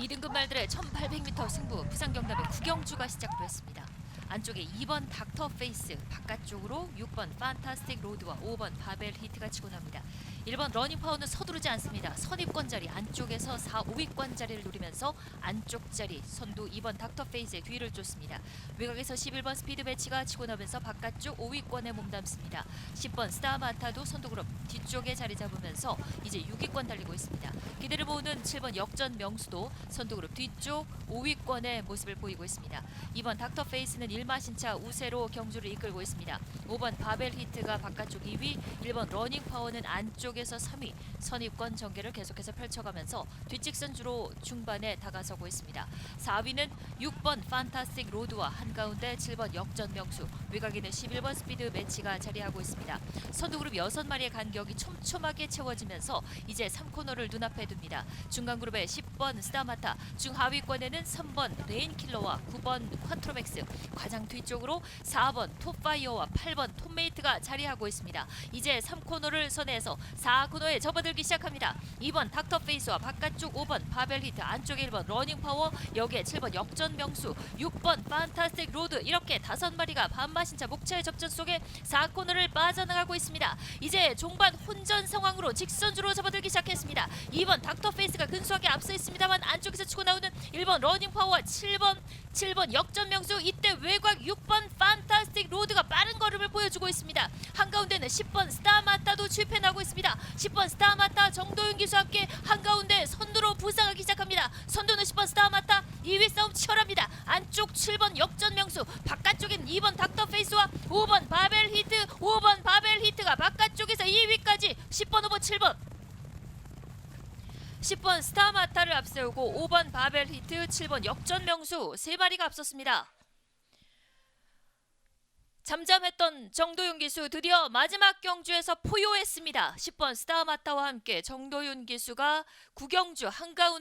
2등급 말들의 1800m 승부 부산 경남의 구경주가 시작됐습니다. 안쪽에 2번 닥터 페이스, 바깥쪽으로 6번 판타스틱 로드와 5번 바벨 히트가 치고 납니다. 1번 러닝 파워는 서두르지 않습니다. 선입권 자리 안쪽에서 4, 5위권 자리를 노리면서 안쪽 자리 선두 2번 닥터 페이스의 뒤를 쫓습니다. 외곽에서 11번 스피드 배치가 치고 나면서 바깥쪽 5위권에 몸담습니다. 10번 스타마타도 선두 그룹 뒤쪽에 자리 잡으면서 이제 6위권 달리고 있습니다. 기대를 모으는 7번 역전 명수도 선두 그룹 뒤쪽 5위권의 모습을 보이고 있습니다. 2번 닥터 페이스는 1마신 차 우세로 경주를 이끌고 있습니다. 5번 바벨 히트가 바깥쪽 2위, 1번 러닝 파워는 안쪽에서 3위, 선입권 전개를 계속해서 펼쳐가면서 뒷직선 주로 중반에 다가서고 있습니다. 4위는 6번 판타스틱 로드와 한가운데 7번 역전 명수, 외곽에는 11번 스피드 매치가 자리하고 있습니다. 선두 그룹 6마리의 간격이 촘촘하게 채워지면서 이제 3코너를 눈앞에 둡니다. 중간 그룹의 10번 스타마타, 중하위권에는 3번 레인킬러와 9번 쿼트로맥스, 가장 뒤쪽으로 4번 톱파이어와 8번 톱메이트가 자리하고 있습니다. 이제 3코너를 선회해서 4코너에 접어들기 시작합니다. 2번 닥터 페이스와 바깥쪽 5번 바벨 히트, 안쪽에 1번 러닝 파워, 여기에 7번 역전 명수, 6번 판타스틱 로드 이렇게 다섯 마리가 반마신차 목차의 접전 속에 4코너를 빠져나가고 있습니다. 이제 종반 혼전 상황으로 직선주로 접어들기 시작했습니다. 2번 닥터 페이스가 근소하게 앞서 있습니다만 안쪽에서 치고 나오는 1번 러닝 파워와 7번 7번 역전 명수 이때 외곽 6번 판타스틱 로드가 빠른 걸음을 보여주고 있습니다. 한가운데는 10번 스타마타도 출입해 나고 있습니다. 10번 스타마타 정도윤 기수와 함께 한가운데 선두로 부상하기 시작합니다. 선두는 10번 스타마타 2위 싸움 치열합니다. 안쪽 7번 역전 명수 바깥쪽엔 2번 닥터 페이스와 5번 바벨 히트 5번 바벨 히트가 바깥쪽에서 2위까지 10번 5번 7번 10번 스타마타를 앞세우고 5번 바벨 히트 7번 역전 명수 세 마리가 앞섰습니다. 잠잠했던 정도윤 기수 드디어 마지막 경주에서 포효했습니다. 10번 스타마타와 함께 정도윤 기수가 구경주 한가운데